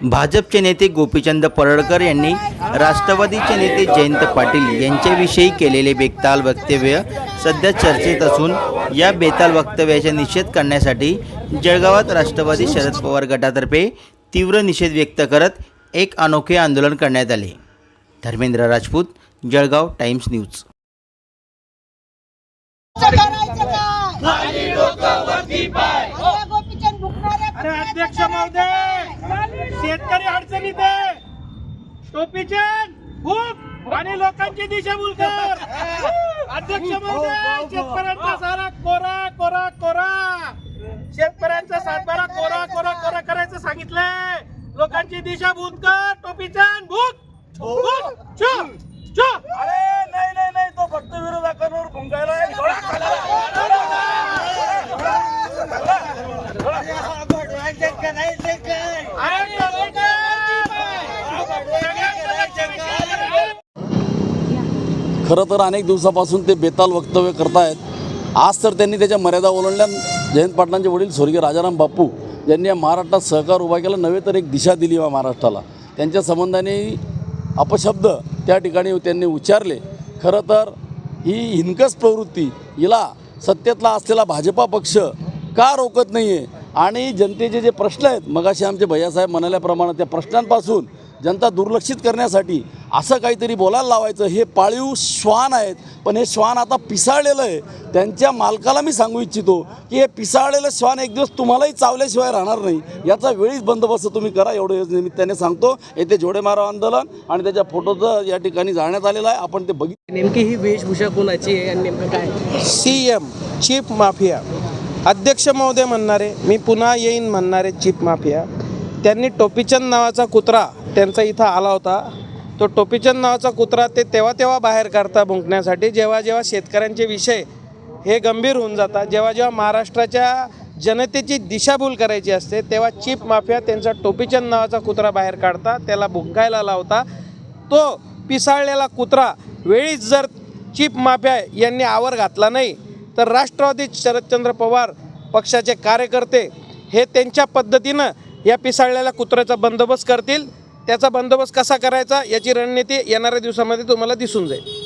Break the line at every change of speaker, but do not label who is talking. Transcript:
भाजपचे नेते गोपीचंद पडळकर यांनी राष्ट्रवादीचे नेते जयंत पाटील यांच्याविषयी केलेले बेताल वक्तव्य सध्या चर्चेत असून या बेताल वक्तव्याचा निषेध करण्यासाठी जळगावात राष्ट्रवादी शरद पवार गटातर्फे तीव्र निषेध व्यक्त करत एक अनोखे आंदोलन करण्यात आले. Dharmendra Rajput Jalgaon times news.
करायचं काय आता गोपीचंद भुकणारे
अरे अध्यक्ष महोदय! शेतकरी अडचणीत आहे. टोपीचे खूप आणि लोकांची दिशाभूल कर अध्यक्ष महोदय शेतकऱ्यांचा सारा कोरा कोरा कोरा. शेतकऱ्यांचा सातबारा कोरा कोरा कोरा करायचं सांगितलंय. लोकांची दिशाभूल कर टोपीचे भूक भूक छो छो
अरे नाही नाही नाही. तो फक्त विरोधकांवर भुंकायला
खरं तर अनेक दिवसापासून ते बेताल वक्तव्य करतायत. आज तर त्यांनी त्याच्या मर्यादा ओलांडल्या. जयंत पाटलांचे वडील स्वर्गीय राजाराम बापू यांनी या महाराष्ट्रात सहकार उभा केला. नव्हे तर एक दिशा दिली या महाराष्ट्राला. त्यांच्या संबंधाने अपशब्द त्या ठिकाणी त्यांनी उच्चारले. खरं तर ही हिनकस प्रवृत्ती हिला सत्तेतला असलेला भाजपा पक्ष का रोकत नाही आहे आणि जनतेचे जे प्रश्न आहेत मगाशी आमचे भैयासाहेब म्हणाल्याप्रमाणे त्या प्रश्नांपासून जनता दुर्लक्षित करण्यासाठी असं काहीतरी बोलायला लावायचं हे पाळीव श्वान आहेत. पण हे श्वान आता पिसाळलेलं आहे. त्यांच्या मालकाला मी सांगू इच्छितो की हे पिसाळलेलं श्वान एक दिवस तुम्हालाही चावल्याशिवाय राहणार नाही. याचा वेळीच बंदोबस्त तुम्ही करा एवढं निमित्ताने सांगतो. येथे जोडे मारो आंदोलन आणि त्याच्या फोटोचं या ठिकाणी जाण्यात आलेलं आहे. आपण ते बघित
नेमकी ही वेशभूषा कोणाची आहे आणि नेमकं काय?
C M chief mafia. अध्यक्ष महोदय म्हणणारे मी पुन्हा येईन म्हणणारे चीप माफिया त्यांनी टोपीचंद नावाचा कुत्रा त्यांचा इथं आला होता. तो टोपीचंद नावाचा कुत्रा ते तेव्हा तेव्हा बाहेर काढता भुंकण्यासाठी जेव्हा जेव्हा शेतकऱ्यांचे विषय हे गंभीर होऊन जातात जेव्हा जेव्हा महाराष्ट्राच्या जनतेची दिशाभूल करायची असते तेव्हा चीप माफिया त्यांचा टोपीचंद नावाचा कुत्रा बाहेर काढता त्याला भुंकायला लावता. तो पिसाळलेला कुत्रा वेळीच जर चीप माफिया यांनी आवर घातला नाही तर राष्ट्रवादी शरदचंद्र पवार पक्षाचे कार्यकर्ते हे त्यांच्या पद्धतीनं या पिसाळलेल्या कुत्र्याचा बंदोबस्त करतील. त्याचा बंदोबस्त कसा करायचा याची रणनीती येणाऱ्या दिवसामध्ये तुम्हाला दिसून जाईल.